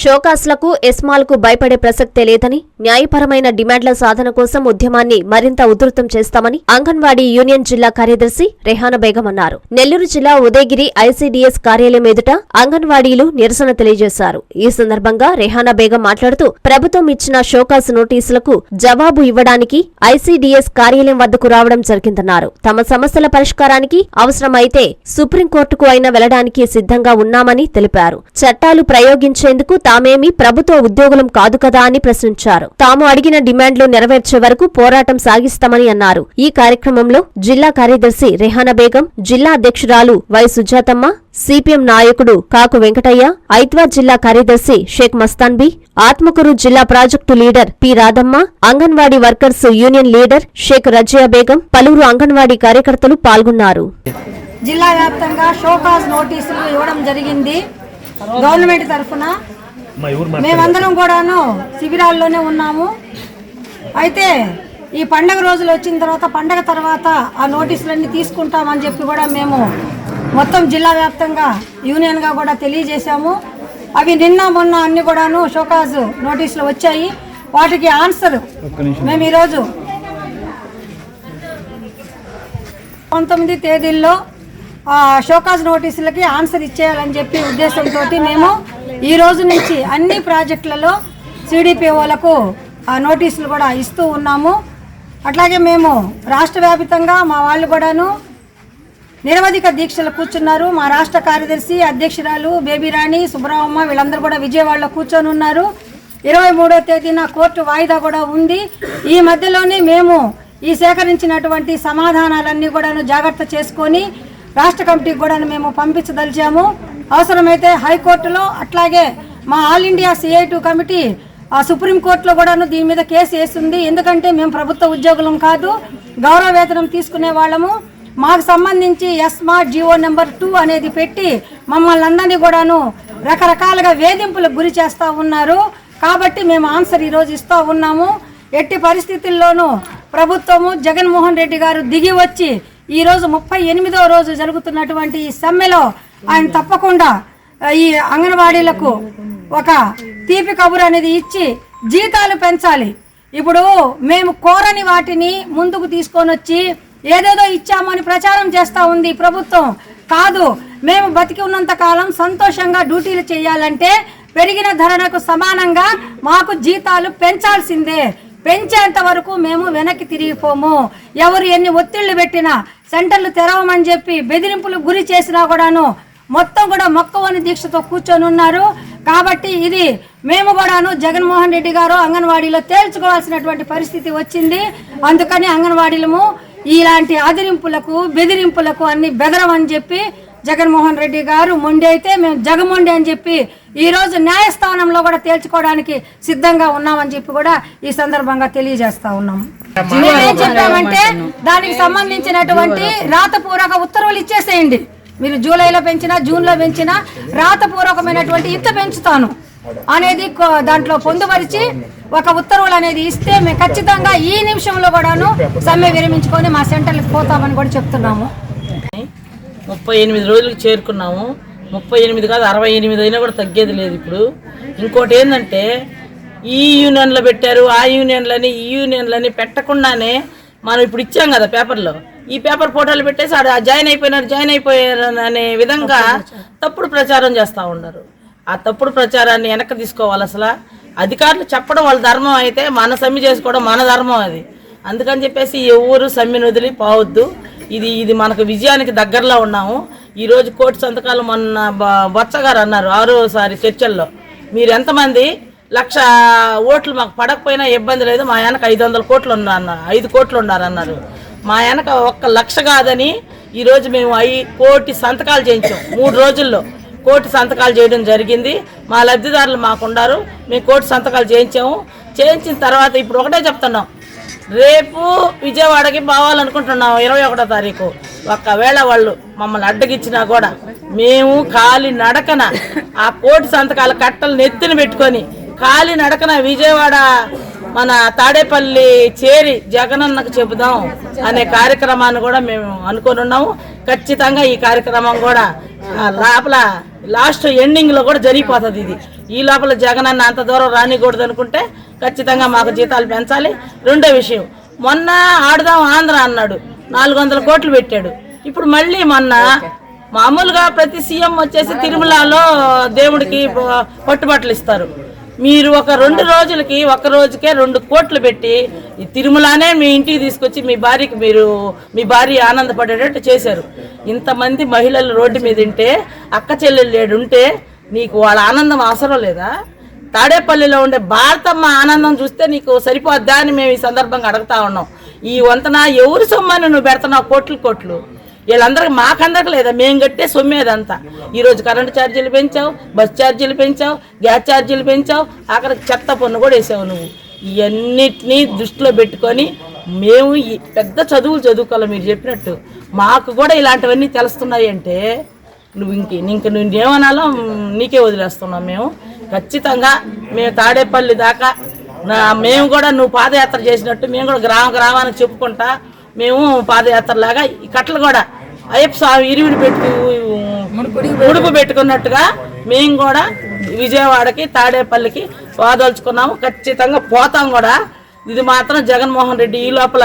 షోకాస్లకు ఎస్మాల్కు భయపడే ప్రసక్తే లేదని న్యాయపరమైన డిమాండ్ల సాధన కోసం ఉద్యమాన్ని మరింత ఉధృతం చేస్తామని అంగన్వాడీ యూనియన్ జిల్లా కార్యదర్శి రెహాన బేగం అన్నారు. నెల్లూరు జిల్లా ఉదయగిరి ఐసీడీఎస్ కార్యాలయం ఎదుట అంగన్వాడీలు నిరసన తెలియజేశారు. ఈ సందర్భంగా రెహానా బేగం మాట్లాడుతూ ప్రభుత్వం ఇచ్చిన షోకాస్ నోటీసులకు జవాబు ఇవ్వడానికి ఐసీడీఎస్ కార్యాలయం వద్దకు రావడం జరిగిందన్నారు. తమ సమస్యల పరిష్కారానికి అవసరమైతే సుప్రీంకోర్టుకు అయినా వెళ్ళడానికి సిద్ధంగా ఉన్నామని తెలిపారు. చట్టాలు ప్రయోగించేందుకు తామేమి ప్రభుత్వ ఉద్యోగులం కాదు కదా అని ప్రశ్నించారు. తాము అడిగిన డిమాండ్లు నెరవేర్చే వరకు పోరాటం సాగిస్తామని అన్నారు. ఈ కార్యక్రమంలో జిల్లా కార్యదర్శి రెహానా బేగం జిల్లా అధ్యక్షురాలు వై సుజాతమ్మ సిపిఎం నాయకుడు కాకు వెంకటయ్య ఐత్వా జిల్లా కార్యదర్శి షేక్ మస్తాన్బీ ఆత్మకూరు జిల్లా project leader P Radhamma Anganwadi workers union leader Shaik Raziya Begum పలువురు అంగన్వాడీ కార్యకర్తలు పాల్గొన్నారు. జిల్లా వ్యాప్తంగా షోకాజ్ నోటీసులు ఇవ్వడం జరిగింది. గవర్నమెంట్ తరఫున మేమందరం కూడాను శిబిరాల్లోనే ఉన్నాము. అయితే ఈ పండగ రోజులు వచ్చిన తర్వాత పండగ తర్వాత ఆ నోటీసులన్నీ తీసుకుంటామని చెప్పి కూడా మేము మొత్తం జిల్లా వ్యాప్తంగా యూనియన్గా కూడా తెలియజేశాము. అవి నిన్న మొన్న అన్ని కూడాను షోకాజ్ నోటీసులు వచ్చాయి. వాటికి ఆన్సర్ మేము ఈరోజు పంతొమ్మిది తేదీల్లో ఆ, షోకాజ్ నోటీసులకి ఆన్సర్ ఇచ్చేయాలని చెప్పి ఉద్దేశంతో మేము ఈ రోజు నుంచి అన్ని ప్రాజెక్టులలో సిడిపిఓలకు నోటీసులు కూడా ఇస్తూ ఉన్నాము. అట్లాగే మేము రాష్ట్ర వ్యాపితంగా మా వాళ్ళు కూడాను నిరవధిక దీక్షలు కూర్చున్నారు. మా రాష్ట్ర కార్యదర్శి అధ్యక్షురాలు బేబీ రాణి వీళ్ళందరూ కూడా విజయవాడలో కూర్చొని ఉన్నారు. ఇరవై మూడో తేదీన కోర్టు వాయిదా కూడా ఉంది. ఈ మధ్యలోనే మేము ఈ సేకరించినటువంటి సమాధానాలన్నీ కూడాను జాగ్రత్త చేసుకొని రాష్ట్ర కమిటీకి కూడా మేము పంపించదలిచాము. అవసరమైతే హైకోర్టులో అట్లాగే మా all India CITU committee ఆ సుప్రీంకోర్టులో కూడాను దీని మీద కేసు వేసింది ఎందుకంటే మేము ప్రభుత్వ ఉద్యోగులం కాదు గౌరవ వేతనం తీసుకునే వాళ్ళము. మాకు సంబంధించి ఎస్మార్ట్ జియో నెంబర్ టూ అనేది పెట్టి మమ్మల్ని అందరినీ కూడాను రకరకాలుగా వేధింపులకు గురి చేస్తూ ఉన్నారు. కాబట్టి మేము ఆన్సర్ ఈరోజు ఇస్తూ ఉన్నాము. ఎట్టి పరిస్థితుల్లోనూ ప్రభుత్వము జగన్మోహన్ రెడ్డి గారు దిగి వచ్చి ఈరోజు ముప్పై ఎనిమిదవ రోజు జరుగుతున్నటువంటి ఈ సమ్మెలో ఆయన తప్పకుండా ఈ అంగన్వాడీలకు ఒక తీపి కబురు అనేది ఇచ్చి జీతాలు పెంచాలి. ఇప్పుడు మేము కోరని వాటిని ముందుకు తీసుకొని వచ్చి ఏదేదో ఇచ్చామని ప్రచారం చేస్తూ ఉంది ప్రభుత్వం. కాదు మేము బతికి ఉన్నంత కాలం సంతోషంగా డ్యూటీలు చేయాలంటే పెరిగిన ధరలకు సమానంగా మాకు జీతాలు పెంచాల్సిందే. పెంచేంత వరకు మేము వెనక్కి తిరిగిపోము. ఎవరు ఎన్ని ఒత్తిళ్ళు పెట్టినా సెంటర్లు తెరవమని చెప్పి బెదిరింపులు గురి చేసినా కూడాను మొత్తం కూడా మొక్కవని దీక్షతో కూర్చొని ఉన్నారు. కాబట్టి ఇది మేము కూడాను జగన్మోహన్ రెడ్డి గారు అంగన్వాడీలో తేల్చుకోవాల్సినటువంటి పరిస్థితి వచ్చింది. అందుకని అంగన్వాడీలము ఇలాంటి ఆదిరింపులకు బెదిరింపులకు అన్ని బెదరమని చెప్పి జగన్మోహన్ రెడ్డి గారు మొండి అయితే మేము జగమొండి అని చెప్పి ఈ రోజు న్యాయస్థానంలో కూడా తేల్చుకోవడానికి సిద్ధంగా ఉన్నామని చెప్పి కూడా ఈ సందర్భంగా తెలియజేస్తా ఉన్నాము మేమేం చెప్పామంటే దానికి సంబంధించినటువంటి రాతపూర్వక ఉత్తర్వులు ఇచ్చేసేయండి. మీరు జూలైలో పెంచినా జూన్లో పెంచినా రాతపూర్వకమైనటువంటి ఇంత పెంచుతాను అనేది దాంట్లో పొందుపరిచి ఒక ఉత్తర్వులు అనేది ఇస్తే మేము ఖచ్చితంగా ఈ నిమిషంలో కూడాను సమ్మె విరమించుకొని మా సెంటర్కి పోతామని కూడా చెప్తున్నాము. ముప్పై ఎనిమిది రోజులకు చేరుకున్నాము. ముప్పై ఎనిమిది కాదు అరవై ఎనిమిది అయినా కూడా తగ్గేది లేదు ఇప్పుడు. ఇంకోటి ఏంటంటే ఈ యూనియన్లో పెట్టారు ఆ యూనియన్లని ఈ యూనియన్లని పెట్టకుండానే మనం ఇప్పుడు ఇచ్చాం కదా పేపర్లో. ఈ పేపర్ ఫోటోలు పెట్టేసి ఆడ జాయిన్ అయిపోయినారు జాయిన్ అయిపోయారు అనే విధంగా తప్పుడు ప్రచారం. చేస్తూ ఉన్నారు. ఆ తప్పుడు ప్రచారాన్ని వెనక్కి తీసుకోవాలి అసలు. అధికారులు చెప్పడం వాళ్ళ ధర్మం అయితే మన సమ్మె చేసుకోవడం మన ధర్మం అది. అందుకని చెప్పేసి ఎవరు సమ్మెను వదిలి పోవద్దు. ఇది ఇది మనకు విజయానికి దగ్గరలో ఉన్నాము. ఈరోజు కోటి సంతకాలు మొన్న బ- బొత్స గారు అన్నారు ఆరోసారి చర్చల్లో. మీరు ఎంతమంది లక్ష ఓట్లు మాకు పడకపోయినా ఇబ్బంది లేదు. మా వెనక ఐదు వందల కోట్లు ఉన్నారు ఐదు కోట్లు ఉన్నారన్నారు. మా వెనక ఒక్క లక్ష కాదని ఈరోజు మేము ఐ కోటి సంతకాలు చేయించాం. మూడు రోజుల్లో కోటి సంతకాలు చేయడం జరిగింది. మా లబ్ధిదారులు మాకున్నారు మేము కోటి సంతకాలు చేయించాము. చేయించిన తర్వాత ఇప్పుడు ఒకటే చెప్తున్నాం. రేపు విజయవాడకి పోవాలనుకుంటున్నాం ఇరవై ఒకటో తారీఖు. ఒకవేళ వాళ్ళు మమ్మల్ని అడ్డగిచ్చినా కూడా మేము కాలి నడకన ఆ కోటి సంతకాల కట్టలు నెత్తిన పెట్టుకొని కాలి నడకన విజయవాడ మన తాడేపల్లి చేరి జగనన్నకు చెబుదాం అనే కార్యక్రమాన్ని కూడా మేము అనుకొని ఉన్నాము. ఖచ్చితంగా ఈ కార్యక్రమం కూడా లోపల లాస్ట్ ఎండింగ్లో కూడా జరిగిపోతుంది ఇది. ఈ లోపల జగన్ అన్న అంత దూరం రానికూడదు అనుకుంటే ఖచ్చితంగా మాకు జీతాలు పెంచాలి. రెండో విషయం మొన్న ఆడుదాం ఆంధ్ర అన్నాడు నాలుగు వందల కోట్లు పెట్టాడు. ఇప్పుడు మళ్ళీ మొన్న మామూలుగా ప్రతి సీఎం వచ్చేసి తిరుమలలో దేవుడికి పట్టుబట్టలు ఇస్తారు. మీరు ఒక రెండు రోజులకి ఒక రోజుకే రెండు కోట్లు పెట్టి ఈ తిరుమలనే మీ ఇంటికి తీసుకొచ్చి మీ భార్యకి మీరు మీ భార్య ఆనందపడేటట్టు చేశారు. ఇంతమంది మహిళలు రోడ్డు మీద ఉంటే అక్క చెల్లెళ్ళు లేడు ఉంటే నీకు వాళ్ళ ఆనందం అవసరం లేదా? తాడేపల్లిలో ఉండే భారతమ్మ ఆనందం చూస్తే నీకు సరిపోద్దా అని మేము ఈ సందర్భంగా అడుగుతా ఉన్నాం. ఈ వంతన ఎవరి సొమ్మని నువ్వు పెడుతున్నావు? కోట్లు కోట్లు. వీళ్ళందరికి మాకందరికి లేదా మేము కట్టే సొమ్మేదంతా ఈరోజు కరెంటు ఛార్జీలు పెంచావు బస్ ఛార్జీలు పెంచావు గ్యాస్ ఛార్జీలు పెంచావు అక్కడికి చెత్త పన్ను కూడా వేసావు నువ్వు. ఇవన్నిటినీ దృష్టిలో పెట్టుకొని మేము ఈ పెద్ద చదువులు చదువుకోవాలి మీరు చెప్పినట్టు. మాకు కూడా ఇలాంటివన్నీ తెలుస్తున్నాయి అంటే నువ్వు ఇంక ఇంక నువ్వేమనాలో నీకే వదిలేస్తున్నాం మేము. ఖచ్చితంగా మేము తాడేపల్లి దాకా నా మేము కూడా నువ్వు పాదయాత్ర చేసినట్టు మేము కూడా గ్రామ గ్రామానికి చెప్పుకుంటా మేము పాదయాత్రలాగా ఈ కట్టలు కూడా అయ్యప్ప స్వామి ఇరివిడి పెట్టు ముడుపు పెట్టుకున్నట్టుగా మేము కూడా విజయవాడకి తాడేపల్లికి వాదలుచుకున్నాము ఖచ్చితంగా పోతాం కూడా. ఇది మాత్రం జగన్మోహన్ రెడ్డి ఈ లోపల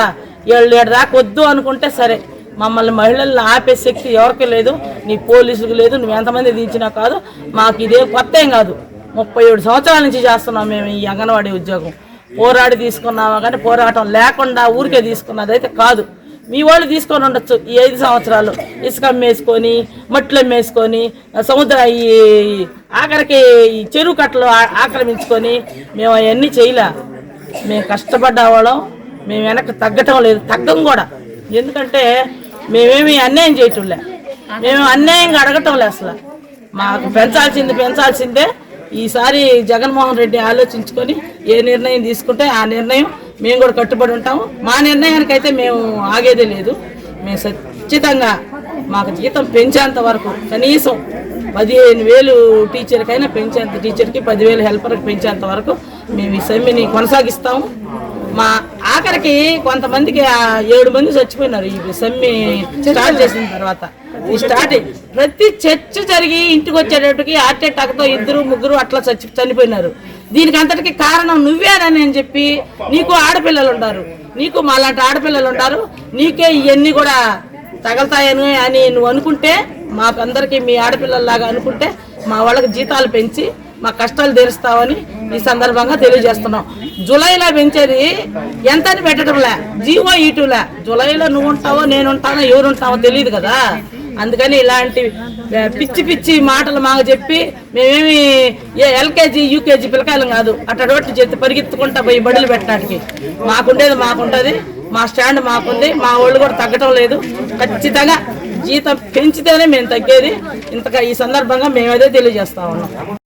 ఏళ్ళు ఏడు దాకా వద్దు అనుకుంటే సరే. మమ్మల్ని మహిళల్ని ఆపే శక్తి ఎవరికి లేదు. నీ పోలీసులకు లేదు నువ్వు ఎంతమంది దించినా కాదు. మాకు ఇదే కొత్త ఏం కాదు. ముప్పై ఏడు సంవత్సరాల నుంచి చేస్తున్నాం మేము ఈ అంగన్వాడీ ఉద్యోగం. పోరాడి తీసుకున్నామా కానీ పోరాటం లేకుండా ఊరికే తీసుకున్నది అయితే కాదు. మీ వాళ్ళు తీసుకొని ఉండొచ్చు. ఈ ఐదు సంవత్సరాలు ఇసుక అమ్మేసుకొని మట్లు అమ్మేసుకొని సముద్ర ఈ ఆఖరికి ఈ చెరువు కట్టలు ఆక్రమించుకొని మేము అవన్నీ చేయలే. మేము కష్టపడ్డావాళ్ళం. మేము వెనక్కి తగ్గటం లేదు. తగ్గం కూడా. ఎందుకంటే మేమేమి అన్యాయం చేయటంలే. మేము అన్యాయంగా అడగటంలే అసలు. మాకు పెంచాల్సింది పెంచాల్సిందే. ఈసారి జగన్మోహన్ రెడ్డి ఆలోచించుకొని ఏ నిర్ణయం తీసుకుంటే ఆ నిర్ణయం మేము కూడా కట్టుబడి ఉంటాము. మా నిర్ణయానికైతే మేము ఆగేదే లేదు. మేము ఖచ్చితంగా మాకు జీతం పెంచేంత వరకు కనీసం పదిహేను వేలు టీచర్కైనా పెంచేంత టీచర్కి పదివేలు హెల్పర్కి పెంచేంత వరకు మేము ఈ సమ్మెని కొనసాగిస్తాము. మా ఆఖరికి కొంతమందికి ఏడు మంది చచ్చిపోయినారు. ఈ సమ్మె స్టార్ట్ చేసిన తర్వాత. ఈ స్టార్ట్ ప్రతి చర్చ జరిగి ఇంటికి వచ్చేటట్టుకి హార్ట్ అటాక్తో ఇద్దరు ముగ్గురు అట్లా చచ్చి చనిపోయినారు. దీనికి అంతటికి కారణం నువ్వేనని అని చెప్పి నీకు ఆడపిల్లలు ఉంటారు నీకు మాలాంటి ఆడపిల్లలు ఉంటారు నీకే ఇవన్నీ కూడా తగలతాయని అని నువ్వు అనుకుంటే మాకందరికీ మీ ఆడపిల్లల్లాగా అనుకుంటే మా వాళ్ళకి జీతాలు పెంచి మా కష్టాలు తీరుస్తామని ఈ సందర్భంగా తెలియజేస్తున్నాం. జూలైలో పెంచేది ఎంత అని పెట్టడంలే జీవో ఈటులే. జూలైలో నువ్వు ఉంటావో నేను ఉంటానో ఎవరు ఉంటావో తెలియదు కదా. అందుకని ఇలాంటి పిచ్చి పిచ్చి మాటలు మాకు చెప్పి మేమేమి ఏ ఎల్కేజీ యూకేజీ పిల్లకాయలు కాదు. అట్టడోటి చేతి పరిగెత్తుకుంటా పోయి బడులు పెట్టడానికి. మాకుండేది మాకుంటుంది. మా స్టాండ్ మాకుంది. మా వాళ్ళు కూడా తగ్గటం లేదు. ఖచ్చితంగా జీతం పెంచితేనే మేము తగ్గేది. ఇంతగా ఈ సందర్భంగా మేమదే తెలియజేస్తా ఉన్నాం.